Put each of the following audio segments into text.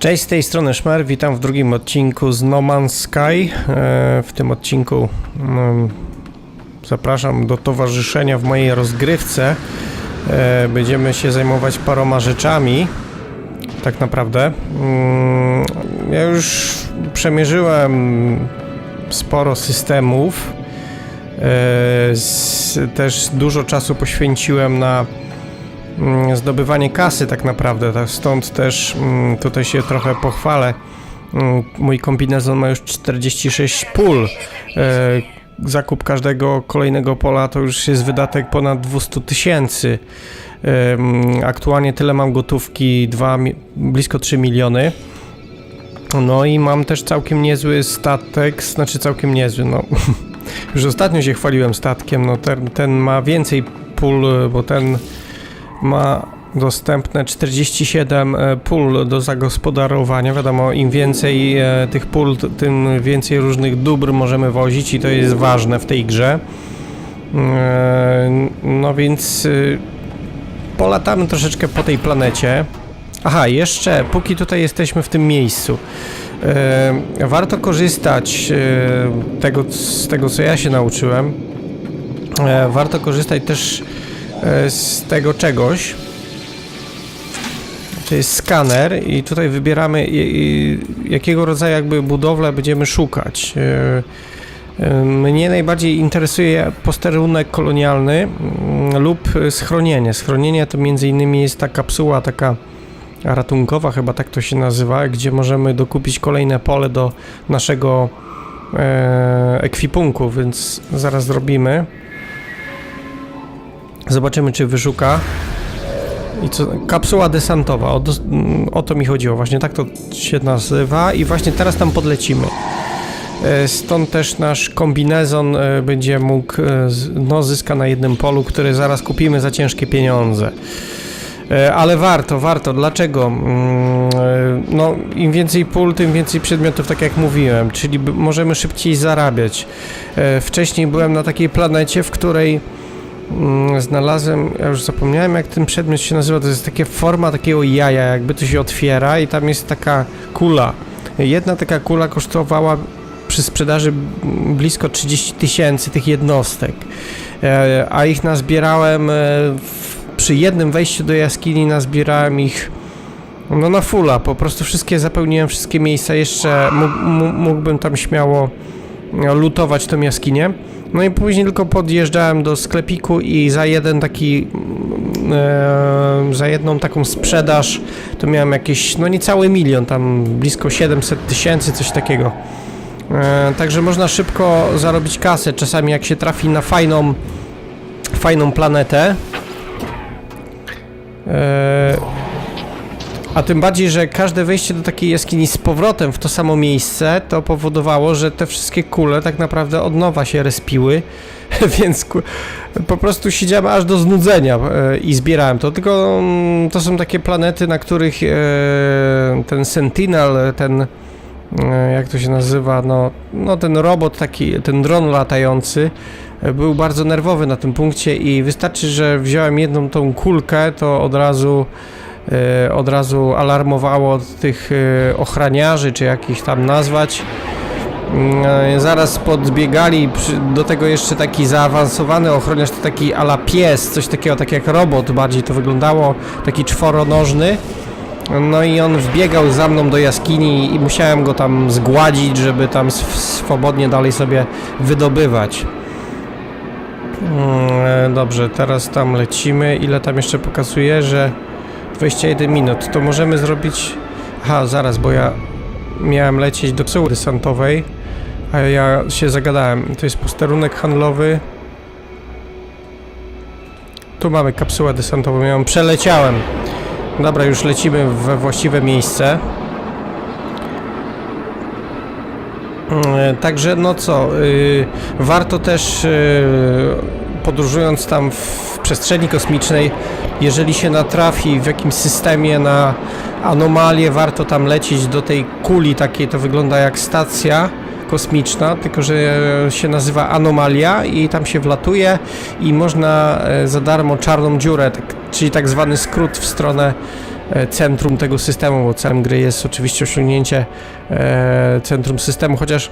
Cześć, z tej strony Szmer, witam w drugim odcinku z No Man's Sky. E, W tym odcinku mm, zapraszam do towarzyszenia w mojej rozgrywce. E, Będziemy się zajmować paroma rzeczami, tak naprawdę. Mm, Ja już przemierzyłem sporo systemów. E, Też dużo czasu poświęciłem na zdobywanie kasy tak naprawdę, tak stąd też mm, tutaj się trochę pochwalę. Mm, Mój kombinezon ma już 46 pól. E, Zakup każdego kolejnego pola to już jest wydatek ponad 200 tysięcy. Aktualnie tyle mam gotówki, 2, mi- blisko 3 miliony. No i mam też całkiem niezły statek, znaczy całkiem niezły, no już ostatnio się chwaliłem statkiem, no ten, ten ma więcej pól, bo ten ma dostępne 47 e, pól do zagospodarowania. Wiadomo, im więcej e, tych pól, tym więcej różnych dóbr możemy wozić i to jest ważne w tej grze. E, No więc y, polatamy troszeczkę po tej planecie. Aha, jeszcze, póki tutaj jesteśmy w tym miejscu, warto korzystać tego, z tego, co ja się nauczyłem. Warto korzystać też z tego czegoś. To jest skaner i tutaj wybieramy jakiego rodzaju jakby budowlę będziemy szukać. E, e, Mnie najbardziej interesuje posterunek kolonialny mm, lub schronienie. Schronienie to między innymi jest ta kapsuła taka ratunkowa, chyba tak to się nazywa, gdzie możemy dokupić kolejne pole do naszego e, ekwipunku, więc zaraz zrobimy. Zobaczymy, czy wyszuka. I co? Kapsuła desantowa, o, mm, o to mi chodziło, właśnie tak to się nazywa i właśnie teraz tam podlecimy. E, Stąd też nasz kombinezon e, będzie mógł, e, no zyska na jednym polu, który zaraz kupimy za ciężkie pieniądze. Ale warto, warto. Dlaczego? Mm, No, im więcej pól, tym więcej przedmiotów, tak jak mówiłem, czyli możemy szybciej zarabiać. Wcześniej byłem na takiej planecie, w której znalazłem, ja już zapomniałem jak ten przedmiot się nazywa, to jest takie forma takiego jaja, jakby to się otwiera i tam jest taka kula. Jedna taka kula kosztowała przy sprzedaży mm, blisko 30 tysięcy tych jednostek, e, a ich nazbierałem e, przy jednym wejściu do jaskini nazbierałem ich no na fulla, po prostu wszystkie zapełniłem, wszystkie miejsca, jeszcze mógł, mógł- mógłbym tam śmiało lutować tą jaskinię. No i później tylko podjeżdżałem do sklepiku i za jeden taki, mm, e, za jedną taką sprzedaż to miałem jakieś, no niecały milion, tam blisko 700 tysięcy, coś takiego. E, także można szybko zarobić kasę, czasami jak się trafi na fajną, fajną planetę. E, a tym bardziej, że każde wejście do takiej jaskini z powrotem w to samo miejsce, to powodowało, że te wszystkie kule tak naprawdę od nowa się respiły, więc po prostu siedziałem aż do znudzenia e, i zbierałem to. Tylko mm, to są takie planety, na których e, ten Sentinel, ten e, jak to się nazywa, no, no ten robot taki, ten dron latający był bardzo nerwowy na tym punkcie i wystarczy, że wziąłem jedną tą kulkę, to od razu od razu alarmowało tych e, ochraniarzy, czy jak ich tam nazwać. Mm, e, Zaraz podbiegali, do tego jeszcze taki zaawansowany ochroniarz, to taki ala pies, coś takiego, tak jak robot bardziej to wyglądało, taki czworonożny. No i on wbiegał za mną do jaskini i musiałem go tam zgładzić, żeby tam sw- swobodnie dalej sobie wydobywać. Mm, e, Dobrze, teraz tam lecimy. Ile tam jeszcze pokazuje, że 21 minut. To możemy zrobić. Aha, zaraz, bo ja miałem lecieć do psuły desantowej, a ja się zagadałem. To jest posterunek handlowy. Tu mamy kapsułę desantową, ją przeleciałem. Dobra, już lecimy we właściwe miejsce. Mm, Także no co, y, warto też y, podróżując tam w przestrzeni kosmicznej, jeżeli się natrafi w jakimś systemie na anomalię, warto tam lecieć do tej kuli takiej, to wygląda jak stacja kosmiczna, tylko że się nazywa anomalia i tam się wlatuje i można e, za darmo czarną dziurę, tak, czyli tak zwany skrót w stronę e, centrum tego systemu, bo celem gry jest oczywiście osiągnięcie e, centrum systemu, chociaż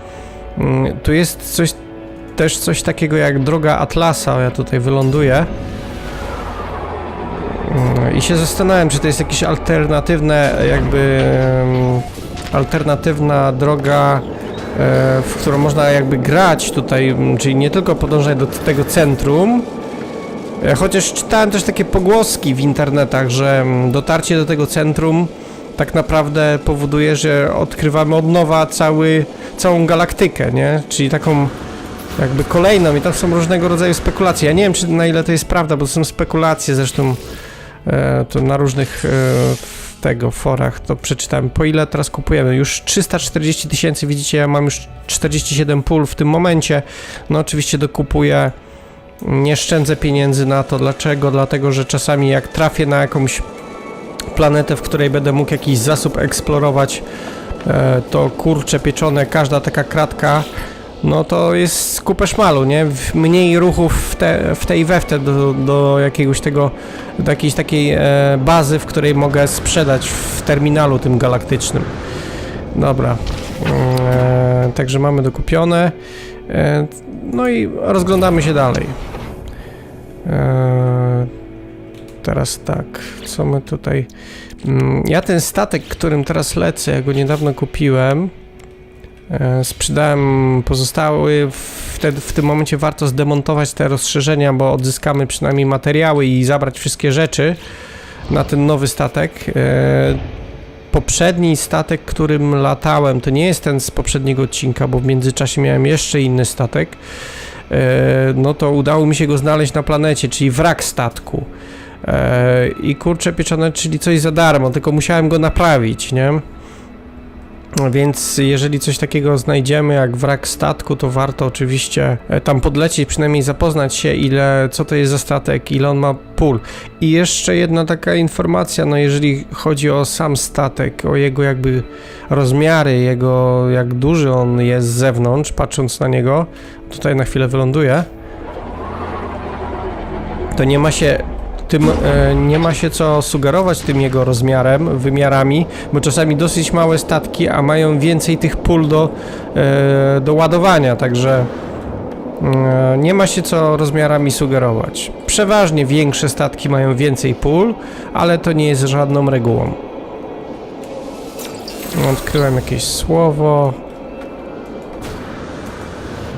mm, tu jest coś, też coś takiego jak droga Atlasa, ja tutaj wyląduję. Mm, I się zastanawiam, czy to jest jakieś alternatywne, jakby alternatywna droga, e, w którą można jakby grać tutaj, czyli nie tylko podążać do tego centrum, e, chociaż czytałem też takie pogłoski w internetach, że dotarcie do tego centrum tak naprawdę powoduje, że odkrywamy od nowa cały, całą galaktykę, nie? Czyli taką jakby kolejną i tam są różnego rodzaju spekulacje. Ja nie wiem, czy na ile to jest prawda, bo to są spekulacje, zresztą e, to na różnych e, tego forach to przeczytałem. Po ile teraz kupujemy? Już 340 tysięcy, widzicie, ja mam już 47 pól w tym momencie. No oczywiście dokupuję, nie szczędzę pieniędzy na to. Dlaczego? Dlatego, że czasami jak trafię na jakąś planetę, w której będę mógł jakiś zasób eksplorować, e, to kurcze pieczone, każda taka kratka no to jest kupę szmalu, nie? Mniej ruchów w te, w tej we w te do, do jakiegoś tego, do jakiejś takiej e, bazy, w której mogę sprzedać w terminalu tym galaktycznym. Dobra. E, także mamy dokupione. E, no i rozglądamy się dalej. E, teraz tak, co my tutaj... Mm, Ja ten statek, którym teraz lecę, ja go niedawno kupiłem, Sprzedałem pozostały. Wtedy, w tym momencie warto zdemontować te rozszerzenia, bo odzyskamy przynajmniej materiały i zabrać wszystkie rzeczy na ten nowy statek. E, Poprzedni statek, którym latałem, to nie jest ten z poprzedniego odcinka, bo w międzyczasie miałem jeszcze inny statek. E, No to udało mi się go znaleźć na planecie, czyli wrak statku. E, I kurczę pieczone, czyli coś za darmo, tylko musiałem go naprawić, nie? Więc jeżeli coś takiego znajdziemy jak wrak statku, to warto oczywiście e, tam podlecieć, przynajmniej zapoznać się ile, co to jest za statek, ile on ma pól. I jeszcze jedna taka informacja, no jeżeli chodzi o sam statek, o jego jakby rozmiary, jego jak duży on jest z zewnątrz, patrząc na niego, tutaj na chwilę wyląduję, to nie ma się tym e, nie ma się co sugerować tym jego rozmiarem, wymiarami, bo czasami dosyć małe statki, a mają więcej tych pól do, e, do ładowania, także e, nie ma się co rozmiarami sugerować. Przeważnie większe statki mają więcej pól, ale to nie jest żadną regułą. Odkryłem jakieś słowo.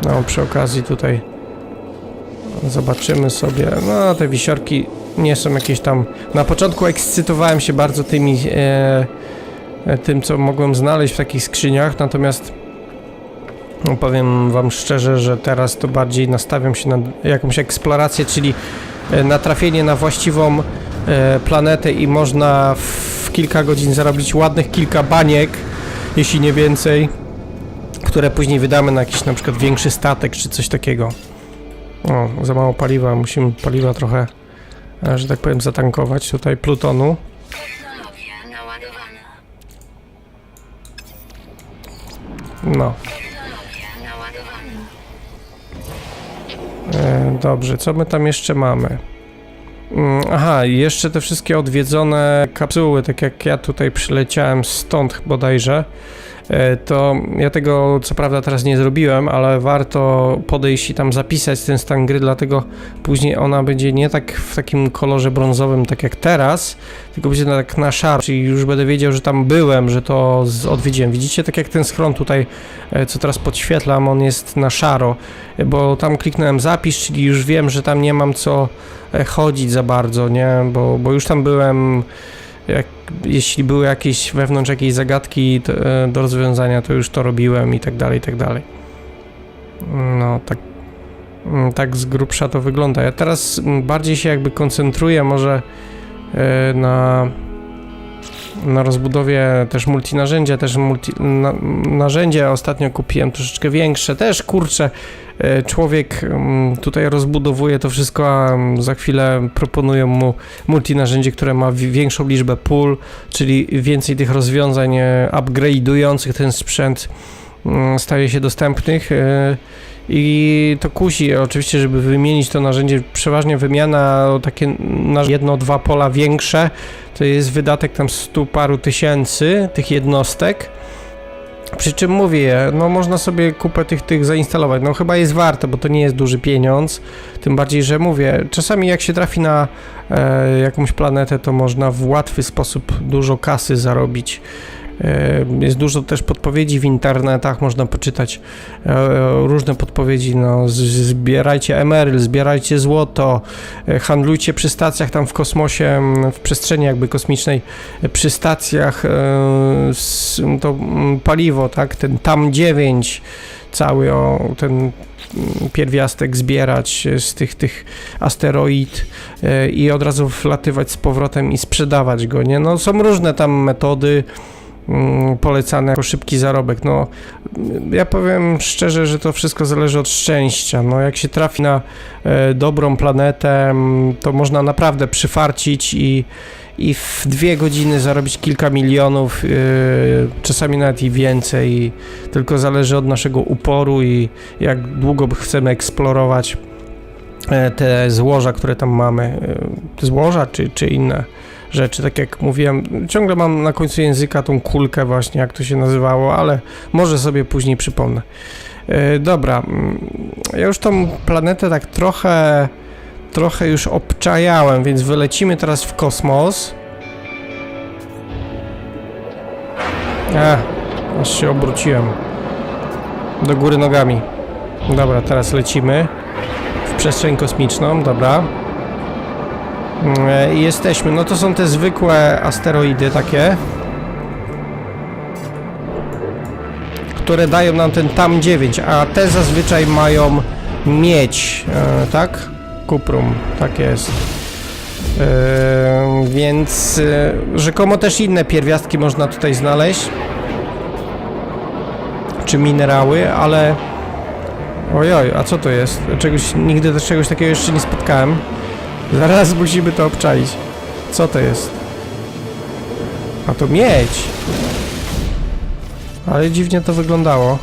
No, przy okazji tutaj zobaczymy sobie. No, te wisiorki nie są jakieś tam. Na początku ekscytowałem się bardzo tymi. E, e, tym, co mogłem znaleźć w takich skrzyniach, natomiast powiem Wam szczerze, że teraz to bardziej nastawiam się na jakąś eksplorację, czyli e, natrafienie na właściwą e, planetę i można w kilka godzin zarobić ładnych kilka baniek, jeśli nie więcej, które później wydamy na jakiś na przykład większy statek czy coś takiego. O, za mało paliwa, musimy paliwa trochę, że tak powiem, zatankować tutaj plutonu. No, e, dobrze, co my tam jeszcze mamy? Mm, Aha, jeszcze te wszystkie odwiedzone kapsuły, tak jak ja tutaj przyleciałem stąd bodajże, to ja tego co prawda teraz nie zrobiłem, ale warto podejść i tam zapisać ten stan gry, dlatego później ona będzie nie tak w takim kolorze brązowym, tak jak teraz, tylko będzie tak na szaro, czyli już będę wiedział, że tam byłem, że to odwiedziłem. Widzicie, tak jak ten schron tutaj, e, co teraz podświetlam, on jest na szaro, e, bo tam kliknąłem zapisz, czyli już wiem, że tam nie mam co e, chodzić za bardzo, nie, bo, bo już tam byłem, jak, jeśli były jakieś wewnątrz jakieś zagadki e, do rozwiązania, to już to robiłem i tak dalej, i tak dalej. No, tak, mm, tak z grubsza to wygląda. Ja teraz mm, bardziej się jakby koncentruję może e, na na rozbudowie też multinarzędzia, też multi, na, narzędzia ostatnio kupiłem troszeczkę większe, też kurczę, człowiek mm, tutaj rozbudowuje to wszystko, a mm, za chwilę proponują mu multinarzędzie, które ma wi- większą liczbę pól, czyli więcej tych rozwiązań e, upgrade'ujących ten sprzęt mm, staje się dostępnych. e, I to kusi oczywiście, żeby wymienić to narzędzie, przeważnie wymiana o takie jedno, dwa pola większe, to jest wydatek tam stu paru tysięcy tych jednostek. Przy czym mówię, no można sobie kupę tych, tych zainstalować, no chyba jest warto, bo to nie jest duży pieniądz, tym bardziej, że mówię, czasami jak się trafi na e, jakąś planetę, to można w łatwy sposób dużo kasy zarobić. Jest dużo też podpowiedzi w internetach, można poczytać e, różne podpowiedzi, no zbierajcie emeryl, zbierajcie złoto, e, handlujcie przy stacjach tam w kosmosie, w przestrzeni jakby kosmicznej, e, przy stacjach to paliwo, tak, ten tam 9 cały o ten pierwiastek zbierać z tych, tych asteroid i od razu wlatywać z powrotem i sprzedawać go, nie? No są różne tam metody polecane jako szybki zarobek. No, mm, ja powiem szczerze, że to wszystko zależy od szczęścia. No, jak się trafi na e, dobrą planetę, mm, to można naprawdę przyfarcić i, i w dwie godziny zarobić kilka milionów, e, czasami nawet i więcej. Tylko zależy od naszego uporu i jak długo chcemy eksplorować e, te złoża, które tam mamy. Złoża czy, czy inne rzeczy, tak jak mówiłem, ciągle mam na końcu języka tą kulkę właśnie, jak to się nazywało, ale może sobie później przypomnę. E, Dobra, mm, ja już tą planetę tak trochę, trochę już obczajałem, więc wylecimy teraz w kosmos. A, aż się obróciłem. Do góry nogami. Dobra, teraz lecimy w przestrzeń kosmiczną, dobra. E, Jesteśmy, no to są te zwykłe asteroidy takie, które dają nam ten tam 9, a te zazwyczaj mają miedź, e, tak? Kuprum, tak jest. E, więc e, rzekomo też inne pierwiastki można tutaj znaleźć, czy minerały, ale ojoj, a co to jest? Czegoś, nigdy czegoś takiego jeszcze nie spotkałem. Zaraz musimy to obczaić. Co to jest? A to miedź. Ale dziwnie to wyglądało.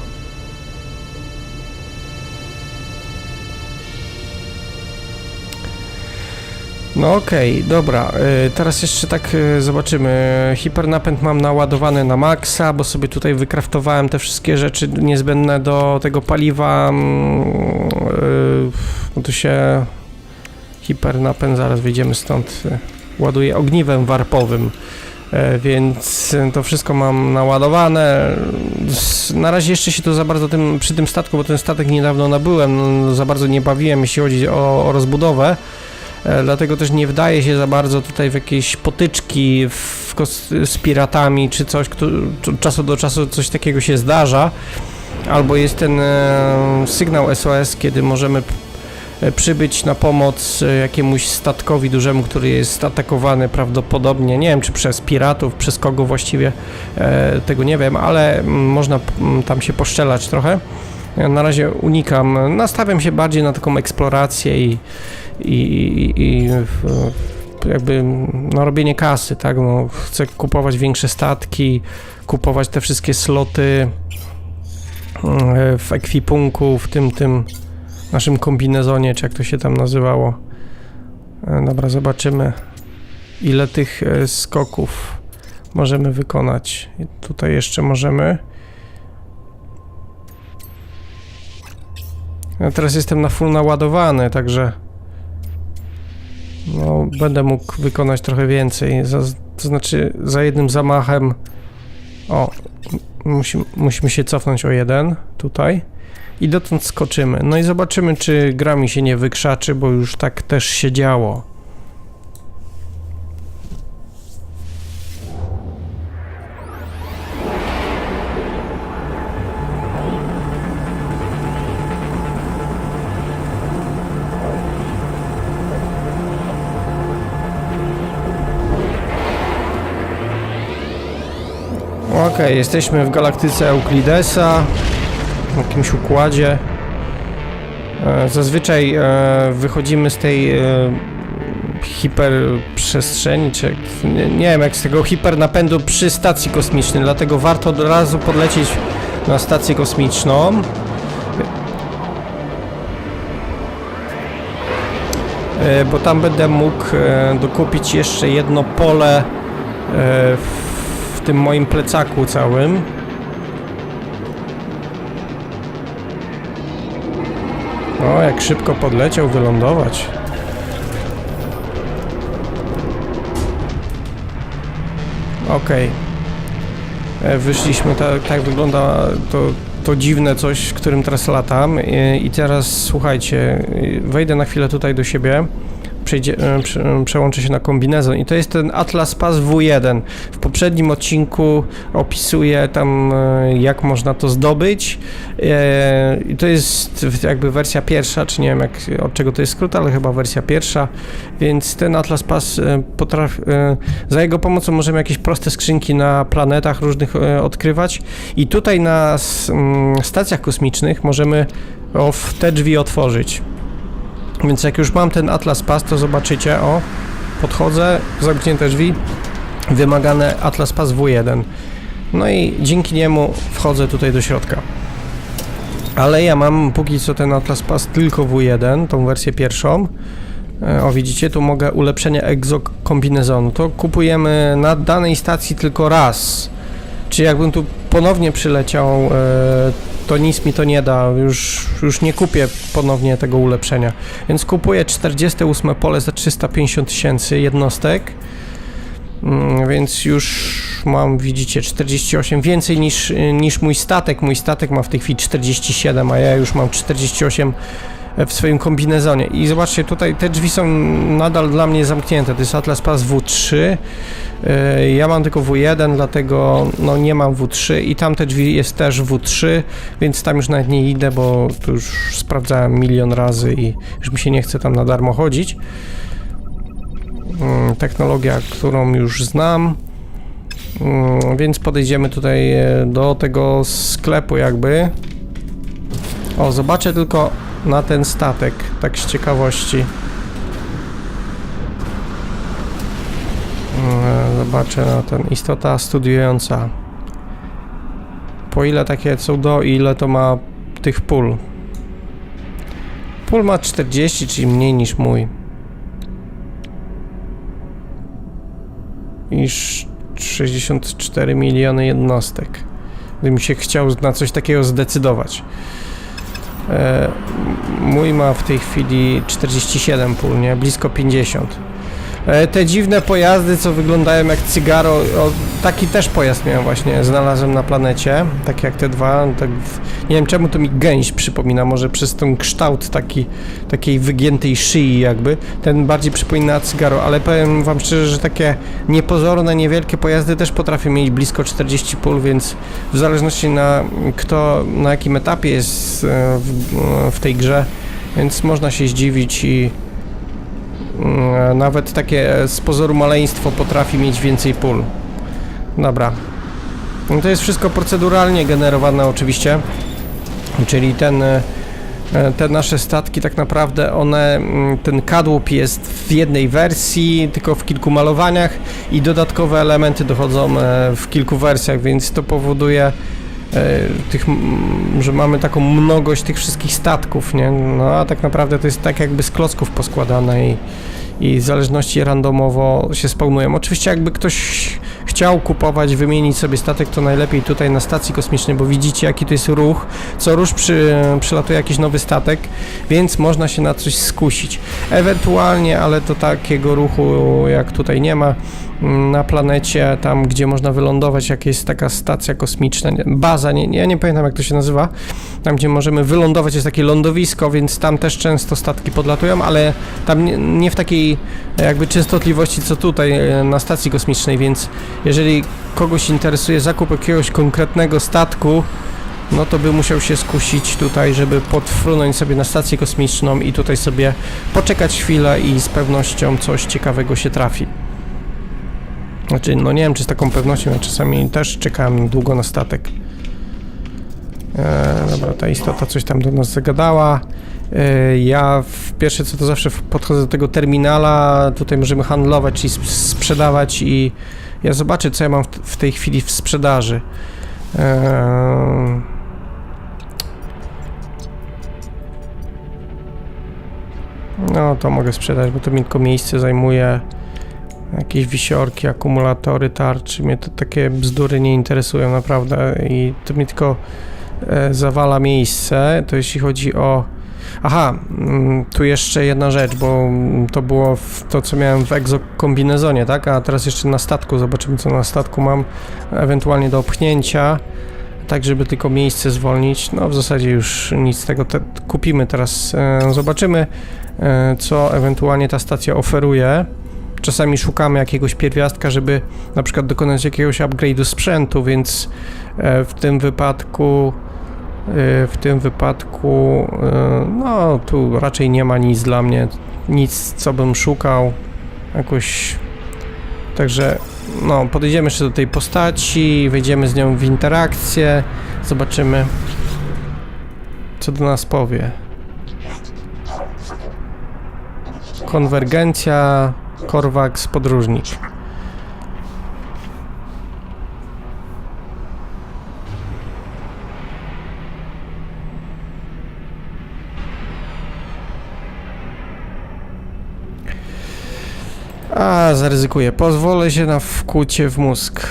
No okej, dobra. y, Teraz jeszcze tak y, zobaczymy. Hipernapęd mam naładowany na maksa, bo sobie tutaj wykraftowałem te wszystkie rzeczy niezbędne do tego paliwa. mm, y, No to się hipernapęd, zaraz wyjdziemy stąd. y, Ładuję ogniwem warpowym. E, Więc y, to wszystko mam naładowane. Na razie jeszcze się tu za bardzo tym, przy tym statku, bo ten statek niedawno nabyłem, no, za bardzo nie bawiłem, jeśli chodzi o, o rozbudowę. E, Dlatego też nie wdaje się za bardzo tutaj w jakieś potyczki w, z piratami czy coś, kto, czasu do czasu coś takiego się zdarza. Albo jest ten e, sygnał SOS, kiedy możemy e, przybyć na pomoc e, jakiemuś statkowi dużemu, który jest atakowany prawdopodobnie, nie wiem czy przez piratów, przez kogo właściwie, e, tego nie wiem, ale można tam się poszczelać trochę. Na razie unikam, nastawiam się bardziej na taką eksplorację i, i, i, i jakby no, robienie kasy, tak, no, chcę kupować większe statki, kupować te wszystkie sloty e, w ekwipunku, w tym, tym naszym kombinezonie, czy jak to się tam nazywało. E, Dobra, zobaczymy ile tych e, skoków możemy wykonać. Tutaj jeszcze możemy. Ja teraz jestem na full naładowany, także no, będę mógł wykonać trochę więcej. Za, to znaczy za jednym zamachem o, musimy, musimy się cofnąć o jeden tutaj i dotąd skoczymy. No i zobaczymy, czy gra mi się nie wykrzaczy, bo już tak też się działo. Okej, jesteśmy w galaktyce Euklidesa, w jakimś układzie. E, Zazwyczaj e, wychodzimy z tej e, hiperprzestrzeni, czy nie, nie wiem jak z tego hipernapędu przy stacji kosmicznej, dlatego warto od razu podlecieć na stację kosmiczną. Bo tam będę mógł dokupić jeszcze jedno pole w tym moim plecaku całym. O, jak szybko podleciał wylądować. Okej. E, Wyszliśmy, tak, tak wygląda to, to dziwne coś, w którym teraz latam. I, I teraz słuchajcie, y, wejdę na chwilę tutaj do siebie. Przejdzie, e, e, się na kombinezon i to jest ten Atlas Pass W1. W poprzednim odcinku opisuję tam e, jak można to zdobyć. I to jest jakby wersja pierwsza, czy nie wiem jak, od czego to jest skrót, ale chyba wersja pierwsza. Więc ten Atlas Pass potrafi, za jego pomocą możemy jakieś proste skrzynki na planetach różnych odkrywać. I tutaj na mm, stacjach kosmicznych możemy te drzwi otworzyć. Więc jak już mam ten Atlas Pass, to zobaczycie, o, podchodzę, zamknięte drzwi, wymagane Atlas Pass W1. No i dzięki niemu wchodzę tutaj do środka. Ale ja mam póki co ten Atlas Pass tylko W1, tą wersję pierwszą. E, O, widzicie, tu mogę ulepszenie egzokombinezonu. To kupujemy na danej stacji tylko raz. Czy jakbym tu ponownie przyleciał, e, to nic mi to nie da. Już, już nie kupię ponownie tego ulepszenia. Więc kupuję 48 pole za 350 tysięcy jednostek. Mm, Więc już mam, widzicie, 48 więcej niż, niż mój statek. Mój statek ma w tej chwili 47, a ja już mam 48 w swoim kombinezonie. I zobaczcie, tutaj te drzwi są nadal dla mnie zamknięte. To jest Atlas Pass W3. Yy, Ja mam tylko W1, dlatego no nie mam W3 i tamte drzwi jest też W3, więc tam już nawet nie idę, bo tu już sprawdzałem milion razy i już mi się nie chce tam na darmo chodzić. Mm, Technologia, którą już znam. Mm, Więc podejdziemy tutaj e, do tego sklepu jakby. O, zobaczę tylko na ten statek, tak z ciekawości. Mm, Zobaczę na ten istota studiująca. Po ile takie są do, ile to ma tych pól? Pól ma 40, czyli mniej niż mój. Niż 64 miliony jednostek. Gdybym się chciał na coś takiego zdecydować. E, mój ma w tej chwili 47 pól, nie? Blisko 50. E, te dziwne pojazdy, co wyglądają jak cygaro, taki też pojazd miałem właśnie, znalazłem na planecie, tak jak te dwa, tak w, nie wiem czemu to mi gęś przypomina, może przez ten kształt taki, takiej wygiętej szyi jakby, ten bardziej przypomina cygaro, ale powiem wam szczerze, że takie niepozorne, niewielkie pojazdy też potrafią mieć blisko 40 pól, więc w zależności na kto, na jakim etapie jest e, w, w tej grze, więc można się zdziwić i Mm, Nawet takie z pozoru maleństwo potrafi mieć więcej pól. Dobra. No To jest wszystko proceduralnie generowane oczywiście. Czyli ten, e, te nasze statki tak naprawdę one, mm, ten kadłub jest w jednej wersji, tylko w kilku malowaniach i dodatkowe elementy dochodzą e, w kilku wersjach, więc to powoduje e, tych, że mamy taką mnogość tych wszystkich statków, nie? No a tak naprawdę to jest tak jakby z klocków poskładane i, i w zależności randomowo się spełnują. Oczywiście jakby ktoś chciał kupować, wymienić sobie statek, to najlepiej tutaj na stacji kosmicznej, bo widzicie jaki to jest ruch. Co rusz przy, przylatuje jakiś nowy statek, więc można się na coś skusić. Ewentualnie, ale to takiego ruchu jak tutaj nie ma, na planecie, tam gdzie można wylądować, jak jest taka stacja kosmiczna, nie, baza, nie, ja nie pamiętam jak to się nazywa, tam gdzie możemy wylądować jest takie lądowisko, więc tam też często statki podlatują, ale tam nie, nie w takiej jakby częstotliwości co tutaj e, na stacji kosmicznej, więc jeżeli kogoś interesuje zakup jakiegoś konkretnego statku, no to by musiał się skusić tutaj, żeby podfrunąć sobie na stację kosmiczną i tutaj sobie poczekać chwilę i z pewnością coś ciekawego się trafi. Znaczy, no nie wiem, czy z taką pewnością, ja czasami też czekałem długo na statek. E, dobra, ta istota coś tam do nas zagadała. E, ja w pierwsze co to zawsze podchodzę do tego terminala, tutaj możemy handlować i sprzedawać i ja zobaczę co ja mam w, w tej chwili w sprzedaży. E, no to mogę sprzedać, bo to mi tylko miejsce zajmuje. Jakieś wisiorki, akumulatory, tarczy. Mnie to takie bzdury nie interesują naprawdę i to mi tylko e, zawala miejsce. To jeśli chodzi o. Aha, mm, tu jeszcze jedna rzecz, bo to było w to, co miałem w egzokombinezonie, tak? A teraz jeszcze na statku. Zobaczymy, co na statku mam. Ewentualnie do opchnięcia tak żeby tylko miejsce zwolnić. No w zasadzie już nic z tego te, kupimy teraz. E, zobaczymy, e, co ewentualnie ta stacja oferuje. Czasami szukamy jakiegoś pierwiastka, żeby na przykład dokonać jakiegoś upgrade'u sprzętu, więc e, w tym wypadku e, w tym wypadku e, no tu raczej nie ma nic dla mnie, nic co bym szukał jakoś Także no, podejdziemy jeszcze do tej postaci, wejdziemy z nią w interakcję, zobaczymy, co do nas powie. Konwergencja, Korwaks, podróżnik. A, zaryzykuję. Pozwolę się na wkłucie w mózg.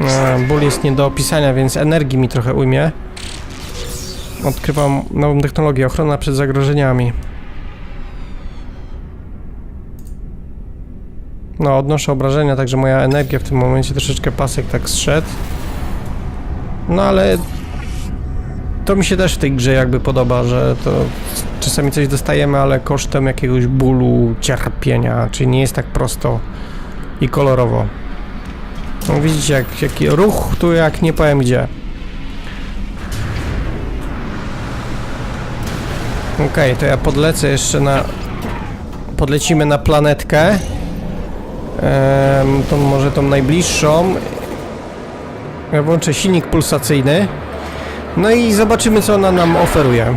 E, ból jest nie do opisania, więc energii mi trochę ujmie. Odkrywam nową technologię. Ochrona przed zagrożeniami. No, odnoszę obrażenia, także moja energia w tym momencie troszeczkę pasek tak zszedł. No, ale to mi się też w tej grze jakby podoba, że to czasami coś dostajemy, ale kosztem jakiegoś bólu, cierpienia, czyli nie jest tak prosto i kolorowo. No, widzicie, jak, jaki ruch tu jak nie powiem gdzie. Okej, to ja podlecę jeszcze na... Podlecimy na planetkę. Tą może tą najbliższą. Ja włączę silnik pulsacyjny. No i zobaczymy, co ona nam oferuje.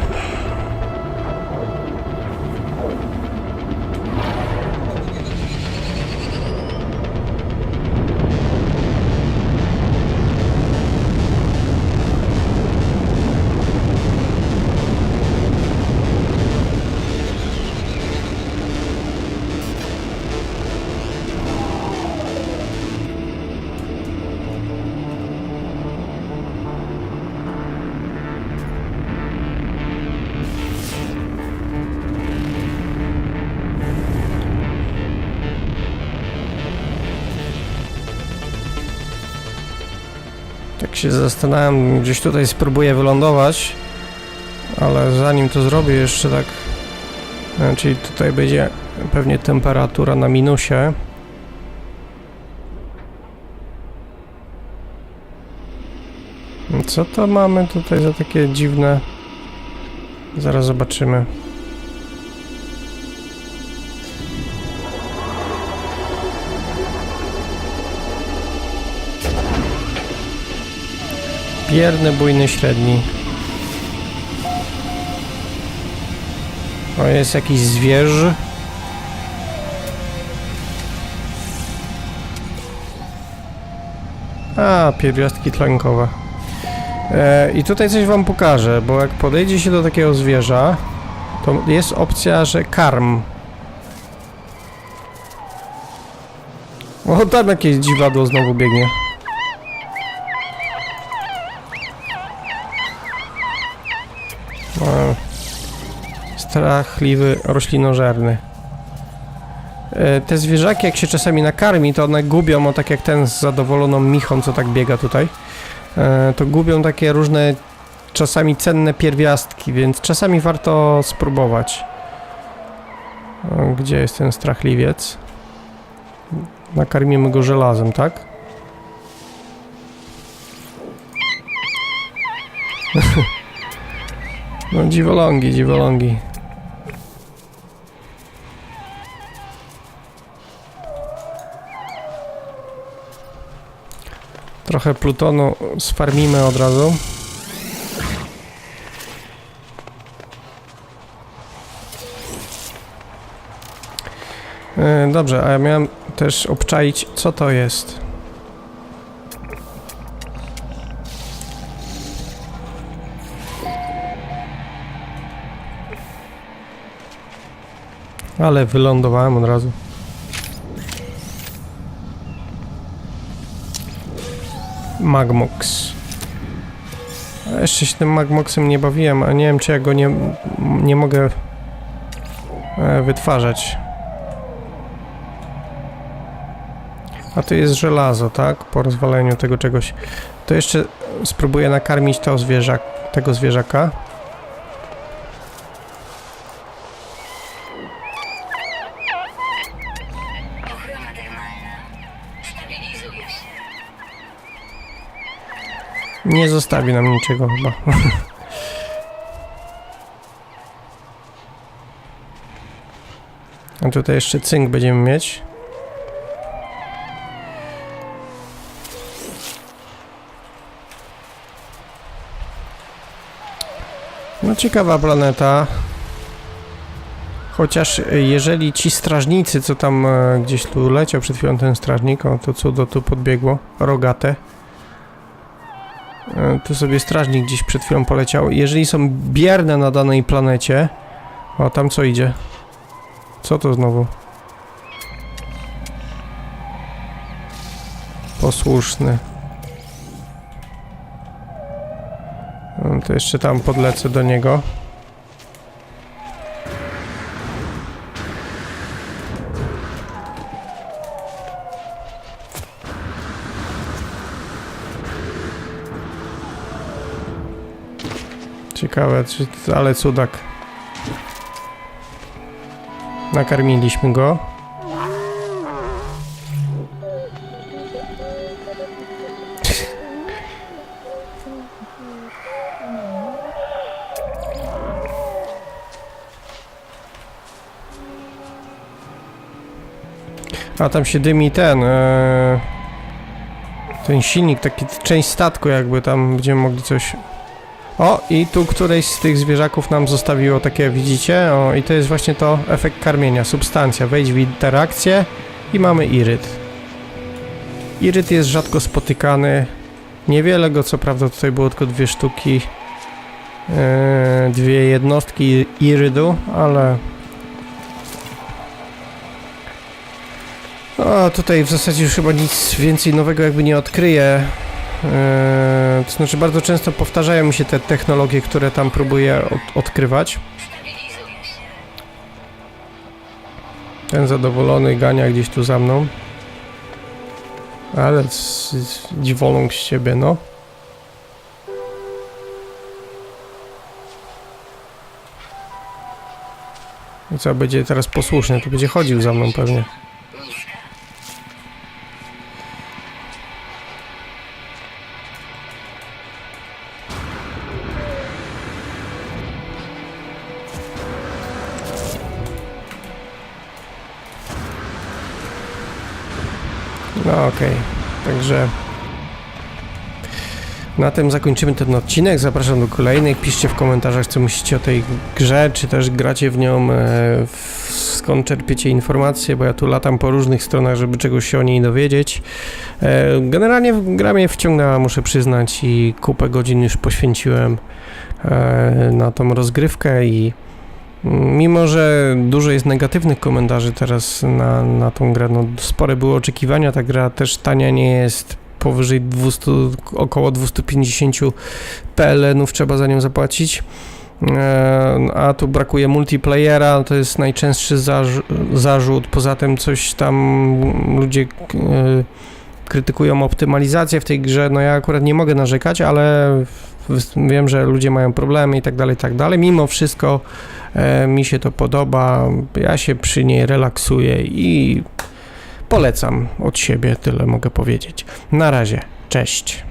Się zastanawiam, gdzieś tutaj spróbuję wylądować, ale zanim to zrobię jeszcze tak, e, czyli tutaj będzie pewnie temperatura na minusie. Co to mamy tutaj za takie dziwne? Zaraz zobaczymy. Bierny, bujny, średni. O, jest jakiś zwierz. A, pierwiastki tlenkowe. E, I tutaj coś wam pokażę, bo jak podejdzie się do takiego zwierza, to jest opcja, że karm. O, tam jakieś dziwadło znowu biegnie. Strachliwy roślinożerny. E, Te zwierzaki, jak się czasami nakarmi, to one gubią, o tak jak ten z zadowoloną michą, co tak biega tutaj, e, to gubią takie różne, czasami cenne pierwiastki, więc czasami warto spróbować. O, Gdzie jest ten strachliwiec? Nakarmimy go żelazem, tak? No dziwolągi, dziwolągi. trochę plutonu sfarmimy od razu. E, dobrze, a ja miałem też obczaić, co to jest. Ale wylądowałem od razu. Magmox. Jeszcze się tym Magmoxem nie bawiłem, a nie wiem czy ja go nie, nie mogę e, wytwarzać. A to jest żelazo, tak? Po rozwaleniu tego czegoś. To jeszcze spróbuję nakarmić to zwierzak, tego zwierzaka. Nie zostawi nam niczego chyba. A tutaj jeszcze cynk będziemy mieć. No ciekawa planeta. Chociaż y, jeżeli ci strażnicy, co tam e, gdzieś tu leciał przed chwilą ten strażnik, o to cudo tu podbiegło, rogate. Tu sobie strażnik gdzieś przed chwilą poleciał. Jeżeli są bierne na danej planecie... O, tam co idzie? Co to znowu? Posłuszny. No, to jeszcze tam podlecę do niego. Ciekawe, czy, ale cudak. Nakarmiliśmy go. A tam się dymi ten. E, ten silnik, taki część statku, jakby tam będziemy mogli coś o, i tu któreś z tych zwierzaków nam zostawiło takie, widzicie? O, i to jest właśnie to efekt karmienia, substancja. Wejdź w interakcję i mamy iryt. Iryt jest rzadko spotykany. Niewiele go, co prawda, tutaj było tylko dwie sztuki. Yy, dwie jednostki irydu, ale... O, tutaj w zasadzie już chyba nic więcej nowego jakby nie odkryję. Eee, to znaczy bardzo często powtarzają mi się te technologie, które tam próbuję od, odkrywać. Ten zadowolony gania gdzieś tu za mną. Ale z- dziwoląg z ciebie, no. I co, będzie teraz posłuszny, to będzie chodził za mną pewnie. Okej, także na tym zakończymy ten odcinek. Zapraszam do kolejnych. Piszcie w komentarzach, co myślicie o tej grze, czy też gracie w nią, e, skąd czerpiecie informacje, bo ja tu latam po różnych stronach, żeby czegoś się o niej dowiedzieć. E, generalnie gra mnie wciągnęła, muszę przyznać, i kupę godzin już poświęciłem e, na tą rozgrywkę i Mimo, że dużo jest negatywnych komentarzy teraz na, na tą grę, no spore były oczekiwania, ta gra też tania nie jest, powyżej 200, około 250 PLN-ów trzeba za nią zapłacić. E, a tu brakuje multiplayera, to jest najczęstszy zarz- zarzut. Poza tym coś tam ludzie e, krytykują optymalizację w tej grze. No ja akurat nie mogę narzekać, ale wiem, że ludzie mają problemy i tak dalej, tak dalej. Mimo wszystko e, mi się to podoba. Ja się przy niej relaksuję i polecam od siebie, tyle mogę powiedzieć. Na razie, cześć.